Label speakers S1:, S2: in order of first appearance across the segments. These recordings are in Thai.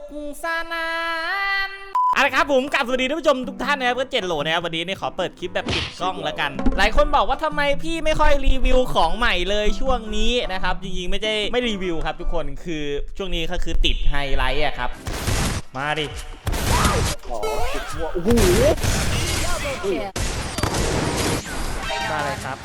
S1: กสนานเอาละครับผมกลับสวัสดีท่านผู้ชมทุกท่านนะครับก็เจ็ดโหลนะครับวันนี้เนี่ยขอเปิดคลิปแบบปิดกล้องแล้วกัน หลายคนบอกว่าทำไมพี่ไม่ค่อยรีวิวของใหม่เลยช่วงนี้นะครับจริงๆไม่ใช่ไม่รีวิวครับ ทุกคนคือช่วงนี้ก็คือติดไฮไลท์อะครับ มาดิ
S2: อ๋อติดมัวโอ้โห
S1: มาเลยครับ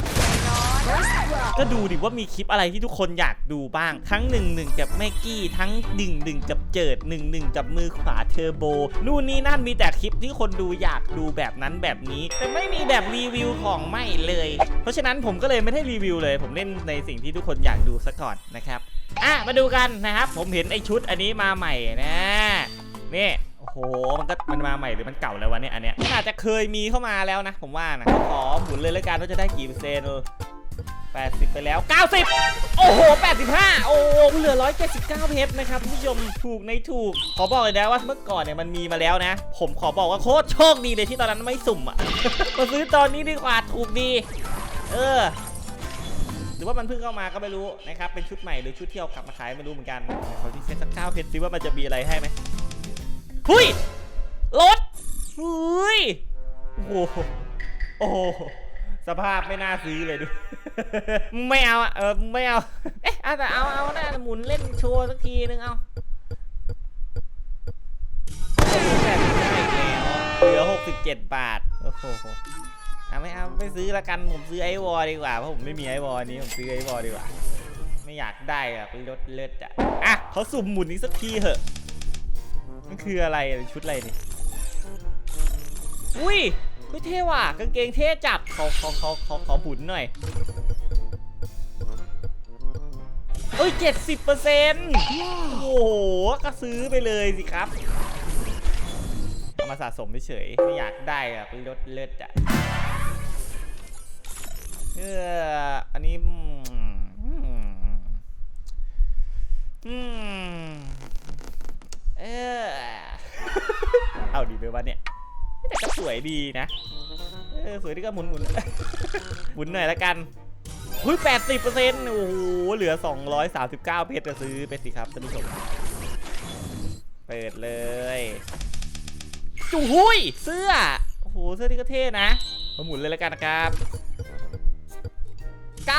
S1: ก็ดูดิว่ามีคลิปอะไรที่ทุกคนอยากดูบ้าง ทั้ง1นึกับแม่กี้ทั้ง1นึกับเจิด1นึกับมือขวาเทอร์โบนู่นนี่นั่นมีแต่คลิปที่คนดูอยากดูแบบนั้นแบบนี้ แต่ไม่มีแบบรีวิวของใหม่เลย เพราะฉะนั้นผมก็เลยไม่ได้รีวิวเลย ผมเล่นในสิ่งที่ทุกคนอยากดูซะก่อนนะครับอะมาดูกันนะครับ ผมเห็นไอชุดอันนี้มาใหม่นะนี่โอ้โห มันก็มันมาใหม่หรือมันเก่าแล้ววะเนี่ยอันเนี้ยอาจจะเคยมีเข้ามาแล้วนะ ผมว่านะขอหมุนเลยแล้วกันว่าจะได้กี่เปอร์เซ็นต์ 80 ไปแล้ว 90 โอ้โห 85 โอ้โหเหลือ 179 เพชรนะครับผู้ชมถูกในถูก ขอบอกเลยนะว่าเมื่อก่อนเนี่ยมันมีมาแล้วนะ ผมขอบอกว่าโคตรโชคดีเลยที่ตอนนั้นไม่สุ่มอะมาซื้อตอนนี้ดีกว่าถูกดี เออ หรือว่ามันเพิ่งเข้ามาก็ไม่รู้นะครับ เป็นชุดใหม่หรือชุดที่เอากลับมาขายไม่รู้เหมือนกันขอที่เซ็ตสักเก้าเพชรซิว่ามันจะมีอะไรให้ไหมหุยรถหุยโอ้โหโอ้โห สภาพไม่น่าซื้อเลยดู ไม่เอาอะเออไม่เอา เอ๊ะเอาแต่เอาเอาหน้าหมุนเล่นโชว์สักทีนึงเอาแบบนี้ได้อีกแล้วเหลือ 67 บาท โอ้โหเอาไม่เอาไม่ซื้อละกันผมซื้อไอวอลดีกว่าเพราะผมไม่มีไอวอลนี้ผมซื้อไอวอลดีกว่า ไม่อยากได้อะเป็นรถเลิศอะอะเขาสุ่มหมุนอีกสักทีเหอะมันคืออะไรอะชุดอะไรนี่อุ้ย เฮ้ยเท่ว่ะกางเกงเท่จัดขอขอขอขอขอบุนหน่อยเอ้ยเจ็ดสิบเปอร์เซ็นต์โอ้โห ก็ซื้อไปเลยสิครับ เอามาสะสมเฉยไม่อยากได้อะเป็นรถเลิศอะเอออันนี้ ก็สวยดีนะ เออสวยดีก็หมุนหมุนหมุนหน่อยละกันหุ้ยแปดสิบเปอร์เซ็นต์โอ้โห เหลือ239เพชรจะซื้อไปสิครับท่านผู้ชม เปิดเลย จุหุยเสื้อ โอ้โห เสื้อนี่ก็เท่นะมาหมุนเลยละกันนะครับ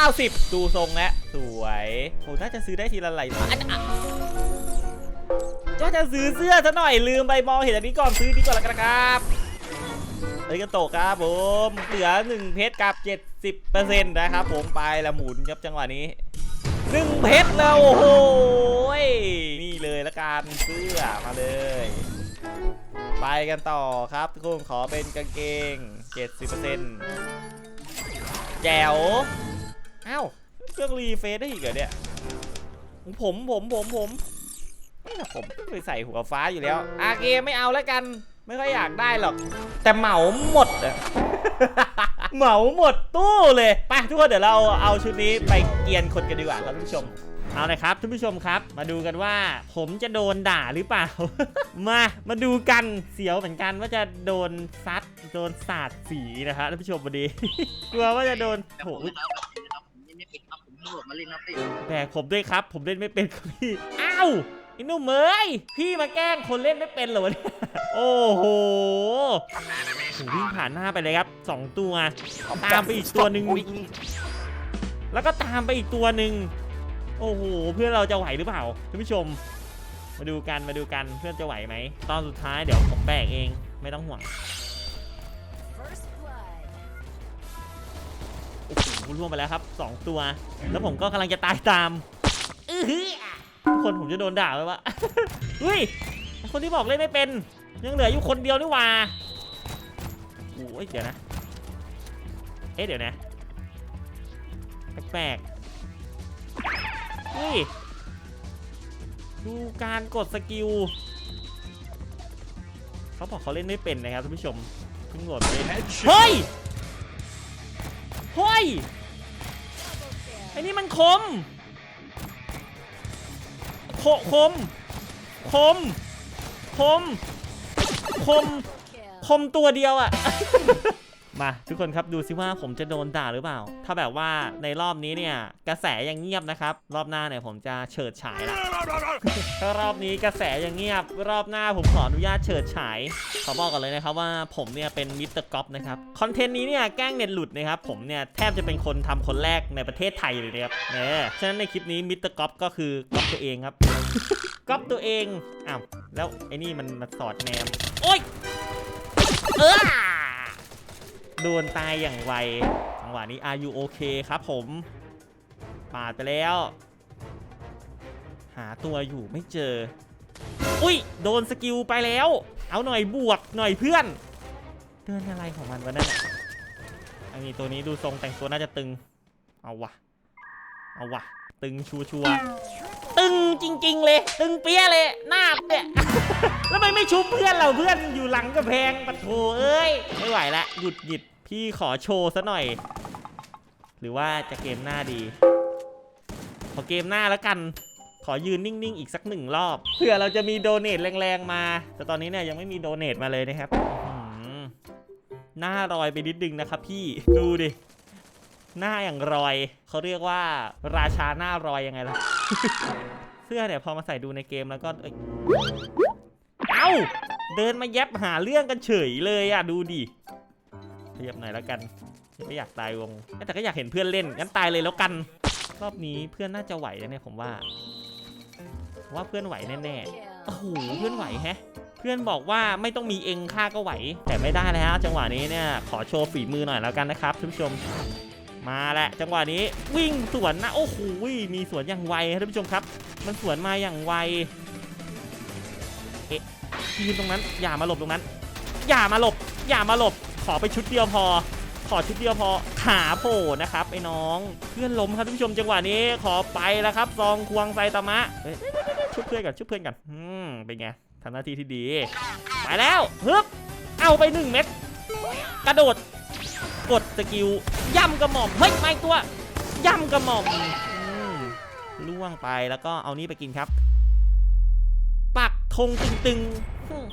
S1: 90 ดูทรงแล้วสวยโหน่าจะซื้อได้ทีละหลายอันอะก็จะซื้อเสื้อซะหน่อยลืมไปมองเห็นอันนี้ก่อนซื้อดีกว่าละกันนะครับ เอ้ยก็โตกครับผมเหลือ1เพชรกับ 70%นะครับผมไปละหมุนครับจังหวะนี้1เพชรแล้วโอ้โหนี่เลยละกันเสื้อมาเลย ไปกันต่อครับทุกคนขอเป็นกางเกง 70%แจ๋วอ้าวเครื่องรีเฟซได้อีกเหรอเนี่ยผมผมผมผมไม่แต่ผมไปใส่หัวฟ้าอยู่แล้วอาเกไม่เอาแล้วกัน ไม่ค่อยอยากได้หรอก แต่เหมาหมดอะเหมาหมดตู้เลยไปทุกคนเดี๋ยวเราเอาชุดนี้ไปเกียนคนกันดีกว่าครับท่านผู้ชมเอาเลยครับท่านผู้ชมครับ มาดูกันว่า ผมจะโดนด่าหรือเปล่า มามาดูกันเสียวเหมือนกันว่าจะโดนซัดโดนสาดสีนะครับท่านผู้ชมวันนี้ กลัวว่าจะโดน
S3: แต่
S1: โห
S3: ผมไม่รับครับผมไม่ปิดครับผมตำรวจมาเล่นครับพี่
S1: แบกผมด้วยครับ ผมเล่นไม่เป็นครับพี่อ้าวไอ้หนุ่มเอ้ยพี่มาแกล้งคนเล่นไม่เป็นเหรอวะเนี่ยโอ้โหโหวิ่งผ่านหน้าไปเลยครับสองตัว ตามไปอีกตัวหนึ่งแล้วก็ตามไปอีกตัวหนึ่งโอ้โหเพื่อนเราจะไหวหรือเปล่าท่านผู้ชม มาดูกันมาดูกันเพื่อนจะไหวไหมตอนสุดท้ายเดี๋ยวผมแบกเองไม่ต้องห่วงโอ้โหล่วงไปแล้วครับสองตัว แล้วผมก็กำลังจะตายตาม อื้อ ทุกคนผมจะโดนด่าไหมวะเฮ้ยคนที่บอกเล่นไม่เป็น ยังเหลืออยู่คนเดียวนี่หว่าโอ้ยเดี๋ยวนะ เอ๊ะเดี๋ยวนะ แปลกๆเฮ้ยดูการกดสกิลเขาบอกเขาเล่นไม่เป็นนะครับท่านผู้ชมเพิ่งโหลดเล่นเฮ้ยเฮ้ยไอ้นี่มันคม โคคม คม คม คม คมตัวเดียวอะ มาทุกคนครับดูซิว่าผมจะโดนด่าหรือเปล่า ถ้าแบบว่าในรอบนี้เนี่ยกระแสยังเงียบนะครับ รอบหน้าเนี่ยผมจะเฉิดฉายละถ้ารอบนี้กระแสยังเงียบ รอบหน้าผมขออนุญาตเฉิดฉายขอบอกกันเลยนะครับว่าผมเนี่ยเป็นมิสเตอร์ก๊อฟนะครับคอนเทนต์นี้เนี่ยแกล้งเน็ตหลุดนะครับผมเนี่ยแทบจะเป็นคนทำคนแรกในประเทศไทยเลยนะครับเนี่ยฉะนั้นในคลิปนี้มิสเตอร์ก๊อฟก็คือก๊อฟตัวเองครับก๊อปตัวเองอ้าวแล้วไอ้นี่มันมาสอดแนมโอ๊ยเออ โดนตายอย่างไวจังหวะนี้ are you okay ครับผม ปาดไปแล้ว หาตัวอยู่ไม่เจอ อุ้ย โดนสกิลไปแล้ว เอาหน่อยบวกหน่อยเพื่อน เดินอะไรของมันวะนั่นน่ะอันนี้ตัวนี้ดูทรงแต่งตัวน่าจะตึง เอาวะ เอาวะ ตึงชัวชัว จริง ๆ เลย ตึงเปี้ยเลย หน้าเนี่ย แล้วทำไมไม่ชุบเพื่อนเราเพื่อนอยู่หลังกระแพงปะโถเอ้ย ไม่ไหวละหยุดหยิดพี่ขอโชว์ซะหน่อย หรือว่าจะเกมหน้าดี ขอเกมหน้าแล้วกัน ขอยืนนิ่ง ๆ อีกสักหนึ่งรอบ เผื่อเราจะมีโดเนทแรงๆมา แต่ตอนนี้เนี่ยยังไม่มีโดเนทมาเลยนะครับหน้ารอยไปนิดนึงนะครับพี่ ดูดิ หน้าอย่างรอย เขาเรียกว่า ราชาหน้ารอยยังไงล่ะ สื้อเนี่ยพอมาใส่ดูในเกมแล้วก็ เอ้เอาเดินมาแยบหาเรื่องกันเฉยเลยอะดูดิขยับหน่อยแล้วกันไม่อยากตายวง แต่ก็อยากเห็นเพื่อนเล่นงั้นตายเลยแล้วกัน รอบนี้เพื่อนน่าจะไหวนะเนี่ยผมว่าผมว่าเพื่อนไหวแน่ๆ โอ้โหเพื่อนไหวแฮะ เพื่อนบอกว่าไม่ต้องมีเองค่าก็ไหว แต่ไม่ได้แล้วจังหวะนี้เนี่ยขอโชว์ฝีมือหน่อยแล้วกันนะครับท่านผู้ชม มาแหละจังหวะนี้วิ่งสวนนะโอ้โหมีสวนอย่างไวครับท่านผู้ชมครับ มันสวนมาอย่างไวเอ๊ะยืนตรงนั้น อย่ามาหลบตรงนั้น อย่ามาหลบ อย่ามาหลบ ขอไปชุดเดียวพอ ขอชุดเดียวพอขาโผล่นะครับไอ้น้องเพื่อนล้มครับท่านผู้ชมจังหวะนี้ขอไปแล้วครับซองควงไซตามะชุบเพื่อนกันชุบเพื่อนกันอืมเป็นไงทำหน้าที่ที่ดี ไปแล้วฮึบเอาไปหนึ่งเม็ดกระโดด กดสกิลย่ำกระหม่อมเฮ้ยไม่ตัวย่ำกระหม่อมล่วงไปแล้วก็เอานี้ไปกินครับ ปักธงตึงๆม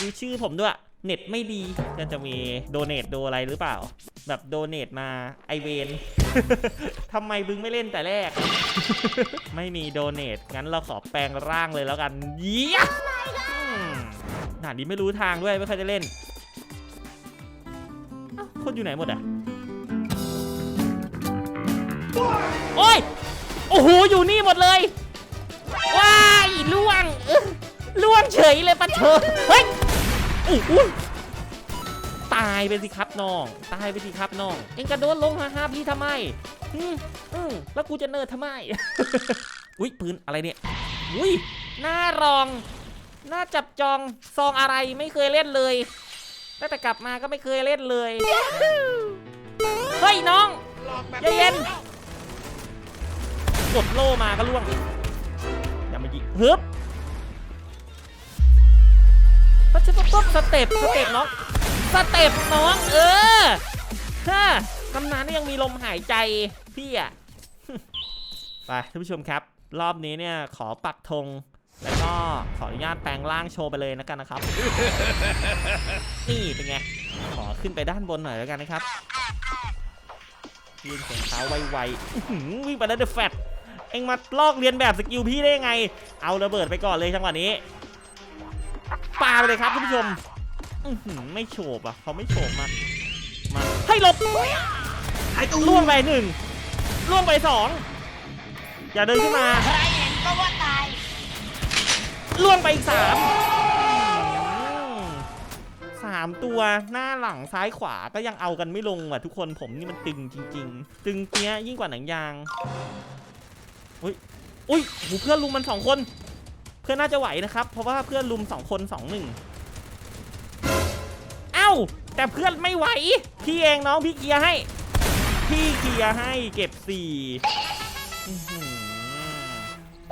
S1: ดูชื่อผมด้วย เน็ตไม่ดีจะจะมีโดเนทโดอะไรหรือเปล่า แบบโดเนทมาไอเวนทำไมบึงไม่เล่นแต่แรก ไม่มีโดเนทงั้นเราขอแปลงร่างเลยแล้วกันเยี่ยมด่านนี้ไม่รู้ทางด้วยไม่ค่อยได้เล่น คนอยู่ไหนหมดอะโอ้ย โอ้โห อยู่นี่หมดเลย ว้ายล่วงเอ้อล่วงเฉยเลยปะเถอเฮ้ยโอ้ตายไปสิครับน้อง ตายไปสิครับน้อง เอ็งกระโดดลงหาหาพี่ทำไมอืมอืมแล้วกูจะเนิร์ดทำไม อุ้ยปืนอะไรเนี่ย อุ้ยหน้ารอง หน้าจับจอง ซองอะไรไม่เคยเล่นเลย ตั้งแต่กลับมาก็ไม่เคยเล่นเลย เฮ้ยน้องใจเย็นกดโล่มาก็ล่วงอย่ามายิงฮึบปั๊บปั๊บปั๊บสเต็ปสเต็ปน้องสเต็ปน้องเออฮ่ากำนานนี่ยังมีลมหายใจพี่อะไปท่านผู้ชมครับ รอบนี้เนี่ยขอปักธง แล้วก็ขออนุญาตแปลงร่างโชว์ไปเลยนะกันนะครับ นี่เป็นไง ขอขึ้นไปด้านบนหน่อยแล้วกันนะครับยืนเสียงเท้าไวๆอื้อหือวิ่งไปแล้วเดอะแฟตเอ็งมาลอกเรียนแบบสกิลพี่ได้ยังไง เอาระเบิดไปก่อนเลยจังหวะนี้ปาไปเลยครับท่านผู้ชมอื้อหือไม่โฉบอะเขาไม่โฉบมามาให้หลบ
S3: ไอ้ตู้
S1: ล่วงไปหนึ่งล่วงไปสองอย่าเดินขึ้นมา
S4: ใครเห็นก็ว่าตาย
S1: ล่วงไปอีกสามสามตัวหน้าหลังซ้ายขวาก็ยังเอากันไม่ลงว่ะทุกคนผมนี่มันตึงจริง ๆ ตึงเปี้ยยิ่งกว่าหนังยางอุ้ยอุ้ยโหเพื่อนลุมมันสองคน เพื่อนน่าจะไหวนะครับ เพราะว่าเพื่อนลุมสองคนสองหนึ่งเอ้า แต่เพื่อนไม่ไหว พี่เองน้องพี่เคลียร์ให้ พี่เคลียร์ให้เก็บสี่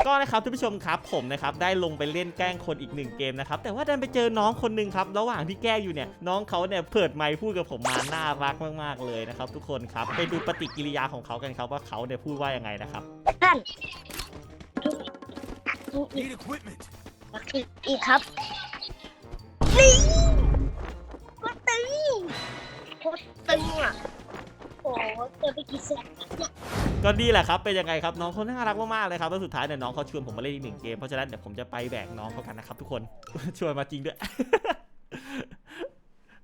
S1: ก็นะครับท่านผู้ชมครับผมนะครับได้ลงไปเล่นแกล้งคนอีกหนึ่งเกมนะครับแต่ว่าดันไปเจอน้องคนหนึ่งครับระหว่างที่แกล้งอยู่เนี่ยน้องเขาเนี่ยเปิดไมค์พูดกับผมมาน่ารักมากๆเลยนะครับทุกคนครับไปดูปฏิกิริยาของเขากันครับว่าเขาเนี่ยพูดว่ายังไงนะครับ
S4: ท่านอีก
S5: Need equipment.
S4: อีกอีกครับลิงก็ตึงตึงอะโอ้โหเจอไปกี่แสนเนี่ย
S1: ก็ดีแหละครับเป็นยังไงครับน้องเขาน่ารักมากๆเลยครับแล้วสุดท้ายเนี่ยน้องเขาชวนผมมาเล่นอีกหนึ่งเกมเพราะฉะนั้นเดี๋ยวผมจะไปแบกน้องเขากันนะครับทุกคน ชวนมาจริงด้วย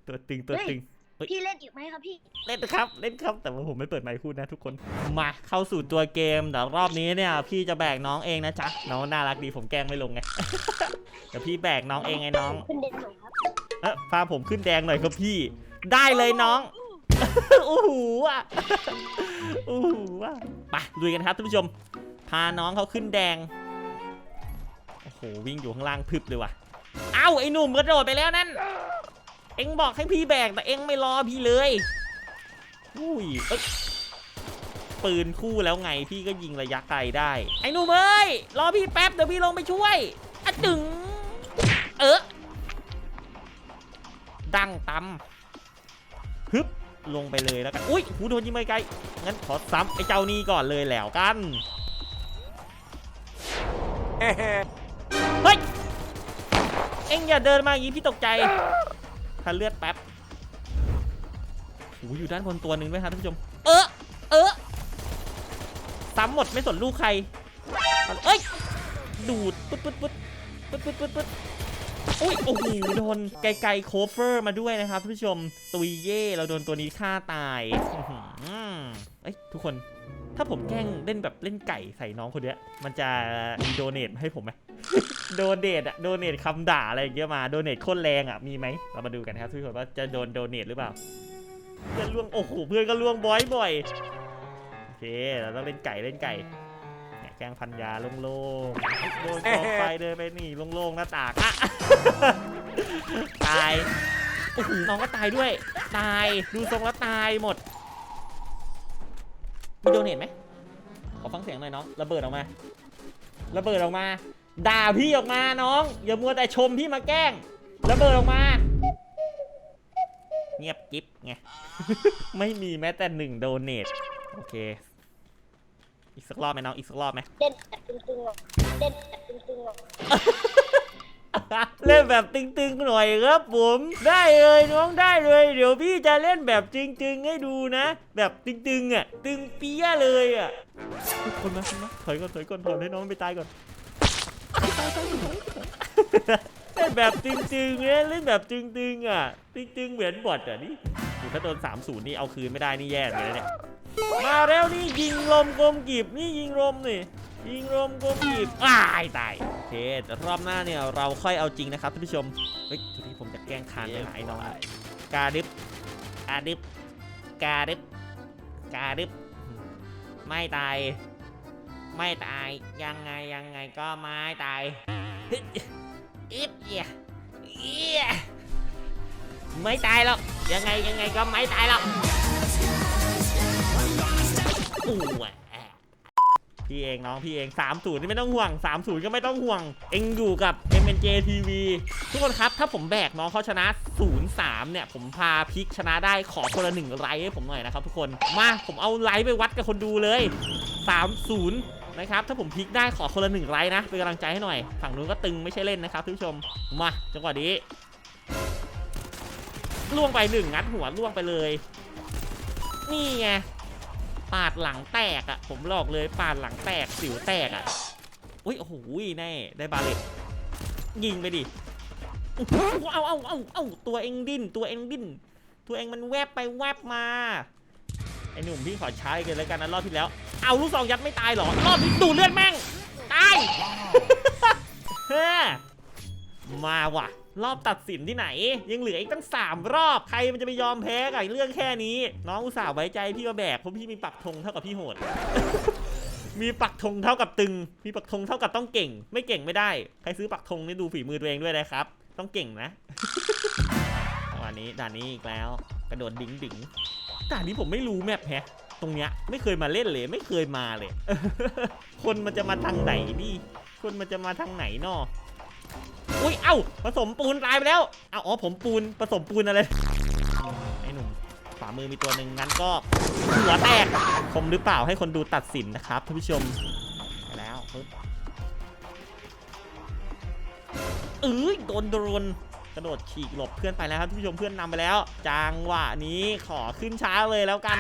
S1: ตัวตึงตัวตึง
S4: พี่เล่นอีกไหมครับพี่
S1: เล่นนะครับเล่นครับแต่ว่าผมไม่เปิดไมค์พูดนะทุกคนมาเข้าสู่ตัวเกมแต่รอบนี้เนี่ย พี่จะแบกน้องเองนะจ๊ะน้องน่ารักดีผมแกล้งไม่ลงไง เดี๋ยวพี่แบกน้องเองไงน้อง
S4: ขึ้นเด่นหน่อยครับ
S1: เออพาผมขึ้นแดงหน่อยครับพี่ ได้เลยน้อง โอ้โหอะ โอ้โหไปลุยกันครับท่านผู้ชม พาน้องเขาขึ้นแดง โอ้โห วิ่งอยู่ข้างล่างพึบเลยว่ะ เอ้า ไอ้หนุ่มกระโดดไปแล้วนั่น เอ็งบอกให้พี่แบกแต่เอ็งไม่รอพี่เลย อุ้ยเอ้ยปืนคู่แล้วไงพี่ก็ยิงระยะไกลได้ ไอ้หนุ่มเอ้ย รอพี่แป๊บเดี๋ยวพี่ลงไปช่วยอะดึง เออดังตำ ลงไปเลยแล้วกัน อุ้ยหูโดนยิงไปไกล งั้นขอซ้ำไอ้เจ้านี่ก่อนเลยแล้วกัน เฮ้ย เอ็งอย่าเดินมาอย่างนี้พี่ตกใจทันเลือดแป๊บหูอยู่ด้านบนตัวหนึ่งไหมครับท่านผู้ชม เออ เออ ซ้ำหมดไม่สนลูกใคร เอ้ย ดูด ปึ๊ดปึ๊ดปึ๊ดปึ๊ดปึ๊ดปึ๊ดปึ๊ด อุ้ยโอ้โหโดนไกลๆโคเฟอร์มาด้วยนะครับท่านผู้ชมตุยเย่เราโดนตัวนี้ฆ่าตายอื้อหือเอ้ยทุกคนถ้าผมแกล้งเล่นแบบเล่นไก่ใส่น้องคนเนี้ย มันจะมีโดเนทให้ผมไหมโดเนทอะโดเนทคำด่าอะไรอย่างเงี้ยมาโดเนทโคตรแรงอะมีไหมเรามาดูกันครับทุกคนว่าจะโดนโดเนทหรือเปล่าเพื่อนล่วงโอ้โหเพื่อนก็ล่วงบ่อยบ่อยๆโอเคเราต้องเล่นไก่เล่นไก่ แกล้งพันยาโล่งๆโดนกองไฟเดินไปนี่โล่งๆหน้าตากอะตายโอ้โหน้องก็ตายด้วย ตายดูทรงแล้วตายหมดมีโดนเห็นไหมขอฟังเสียงหน่อยน้องระเบิดออกมาระเบิดออกมา ด่าพี่ออกมาน้อง อย่ามัวแต่ชมพี่มาแกล้งระเบิดออกมา เงียบกิ๊บไงไม่มีแม้แต่หนึ่งโดเนทโอเค อีกสักรอบไหมน้องอีกสักรอบไหม
S4: เด่นแบบตึงๆอะเด่นแบบตึงๆอะ
S1: เล่นแบบตึงๆหน่อยครับผม ได้เลยน้องได้เลย เดี๋ยวพี่จะเล่นแบบตึงๆให้ดูนะ แบบตึงๆอะตึงเปี้ยเลยอะทุกคนมาคนมาถอยก่อนถอยก่อนถอนให้น้องไปตายก่อนเล่นแบบตึงๆเนี่ยเล่นแบบตึงๆอะตึงๆเหมือนบอทอะนี่โอ้ถ้าโดน3-0นี่เอาคืนไม่ได้นี่แย่เลยนะเนี่ย มาแล้วนี่ยิงลมกลมกีบนี่ยิงลมนี่ยิงลมกลมกีบอ้ายตายโอเคแต่รอบหน้าเนี่ยเราค่อยเอาจริงนะครับท่านผู้ชมเฮ้ยทีนี้ผมจะแกล้งคานไปหลายน้องกาดิบกาดิบกาดิบกาดิบไม่ตาย ไม่ตายยังไงยังไงก็ไม่ตายอิบเอียเอียไม่ตายหรอกยังไงยังไงก็ไม่ตายหรอก อู้แหวะพี่เองน้องพี่เอง3 0นี่ไม่ต้องห่วง3 0ก็ไม่ต้องห่วง เองอยู่กับ m n j TV ทุกคนครับ ถ้าผมแบกน้องเขาชนะ 0-3 เนี่ย ผมพาพิกชนะได้ขอคนละหนึ่งไลค์ให้ผมหน่อยนะครับทุกคนมาผมเอาไลค์ไปวัดกับคนดูเลย 3-0 นะครับ ถ้าผมพลิกได้ขอคนละหนึ่งไลค์นะเป็นกำลังใจให้หน่อย ฝั่งนู้นก็ตึงไม่ใช่เล่นนะครับท่านผู้ชมมาจังหวะนี้ล่วงไปหนึ่งงัดหัวล่วงไปเลย นี่ไง ปาดหลังแตกอะ่ะ ผมหลอกเลยปาดหลังแตกสิวแตกอะ่ะอุ้ยโอ้โหแน่ได้บาเลตยิงไปดิโอ้โหเอาเอาเอาเอาตัวเองดิ้นตัวเองดิ้นตัวเองมันแวบไปแวบมาไอ้หนุ่มพี่ขอใช้กันแล้วกันนะรอบที่แล้ว เอาลูกซองยัดไม่ตายเหรอรอบนี้ดูดเลือดแม่งตายเฮ้อ มาว่ะ รอบตัดสินที่ไหน ยังเหลืออีกตั้ง 3 รอบใครมันจะไปยอมแพ้กับเรื่องแค่นี้ น้องอุตส่าห์ไว้ใจพี่มาแบกเพราะพี่มีปักธงเท่ากับพี่โหดมีปักธงเท่ากับตึง มีปักธงเท่ากับต้องเก่ง ไม่เก่งไม่ได้ ใครซื้อปักธงนี่ดูฝีมือตัวเองด้วยนะครับ ต้องเก่งนะจังหวะนี้ด่านนี้อีกแล้ว กระโดดดิ้งดิ้งด่านนี้ผมไม่รู้แมพแฮะ ตรงเนี้ยไม่เคยมาเล่นเลย ไม่เคยมาเลย คนมันจะมาทางไหนนี่คนมันจะมาทางไหนนอ อุ้ยเอ้าผสมปูนตายไปแล้วเอ้าอ๋อผมปูนผสมปูนอะไรไอ้หนุ่มขวามือมีตัวหนึ่งงั้นก็หัวแตกคมหรือเปล่าให้คนดูตัดสินนะครับท่านผู้ชมแล้วปึ๊บเอ้ยโดนโดนกระโดดฉีกหลบเพื่อนไปแล้วครับท่านผู้ชมเพื่อนนำไปแล้วจังหวะนี้ขอขึ้นช้าเลยแล้วกัน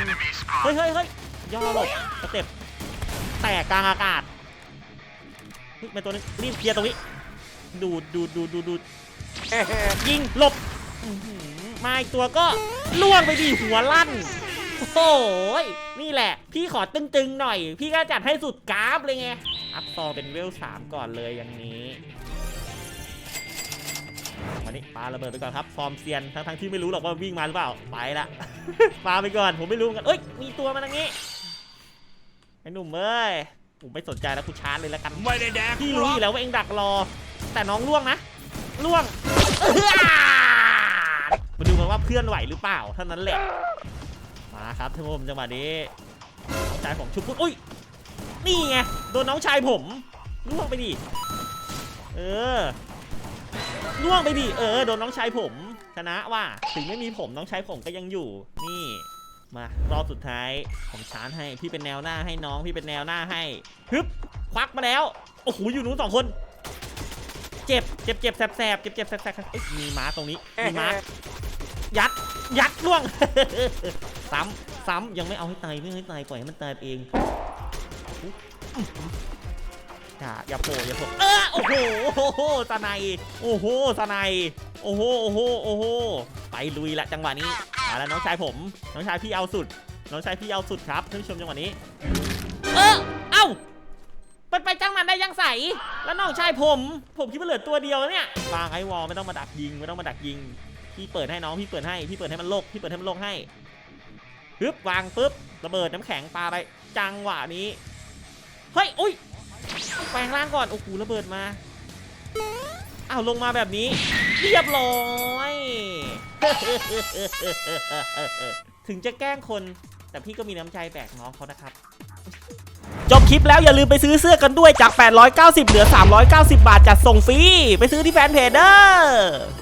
S1: เฮ้ยเฮ้ยเฮ้ยย่อหลบสเต็ปแตกกลางอากาศเฮ้ยมาตัวนึงรีบเคลียร์ตรงนี้ ดูดดูดดูดดูดดูดยิงหลบอื้อหือมาอีกตัวก็ล่วงไปดีหัวลั่นโอ้โหยนี่แหละ พี่ขอตึงๆหน่อย พี่ก็จัดให้สุดกราฟเลยไง อัพซอเป็นเวลสามก่อนเลยอย่างนี้วันนี้ปาระเบิดไปก่อนครับ ฟอร์มเซียนทั้งๆที่ไม่รู้หรอกว่าวิ่งมาหรือเปล่า ไปละปาไปก่อน ผมไม่รู้เหมือนกัน เอ้ย มีตัวมาทางนี้ ไอ้หนุ่มเอ้ยผมไม่สนใจแล้วกูชาร์จเลยแล้วกัน
S5: ไม่ได้แดก
S1: พี่รู้อยู่แล้วว่าเองดักรอ แต่น้องล่วงนะล่วงมาดูกันว่าเพื่อนไหวหรือเปล่าเท่านั้นแหละมาครับท่านผู้ชมจังหวะนี้น้องชายผมชุบปุ๊บอุ้ยนี่ไงโดนน้องชายผมล่วงไปดิเออล่วงไปดิเออโดนน้องชายผมชนะว่าถึงไม่มีผมน้องชายผมก็ยังอยู่นี่มารอบสุดท้ายผมชาร์จให้พี่เป็นแนวหน้าให้น้องพี่เป็นแนวหน้าให้ฮึบควักมาแล้วโอ้โหอยู่นู้นสองคน เจ็บเจ็บเจ็บแสบแสบเจ็บเจ็บแสบแสบเอ้ยมีม้าตรงนี้มีม้ายัดยัดล่วง ซ้ำซ้ำยังไม่เอาให้ตายไม่ให้ตายปล่อยให้มันตายเองอย่าอย่าโผล่อย่าโผล่เออโอ้โหโอ้โหสไนยโอ้โหสไนยโอ้โหโอ้โหโอ้โหไปลุยละจังหวะนี้มาแล้วน้องชายผม น้องชายพี่เอาสุด น้องชายพี่เอาสุดครับท่านผู้ชมจังหวะนี้ นได้ยังใสแล้วน้องชายผม ผมคิดว่าเหลือตัวเดียวเนี่ยวางไอ้วอลไม่ต้องมาดักยิงไม่ต้องมาดักยิง พี่เปิดให้น้องพี่เปิดให้พี่เปิดให้มันโลกพี่เปิดให้มันโลกให้ปึ๊บวางปึ๊บระเบิดน้ำแข็งปาไปจังหวะนี้เฮ้ยอุ้ยแปลงร่างก่อนโอ้โหระเบิดมาอ้าวลงมาแบบนี้เรียบร้อยถึงจะแกล้งคนแต่พี่ก็มีน้ำใจแบกน้องเขานะครับ คลิปแล้วอย่าลืมไปซื้อเสื้อกันด้วยจาก 890 เหลือ 390 บาทจัดส่งฟรี ไปซื้อที่แฟนเพจเด้อ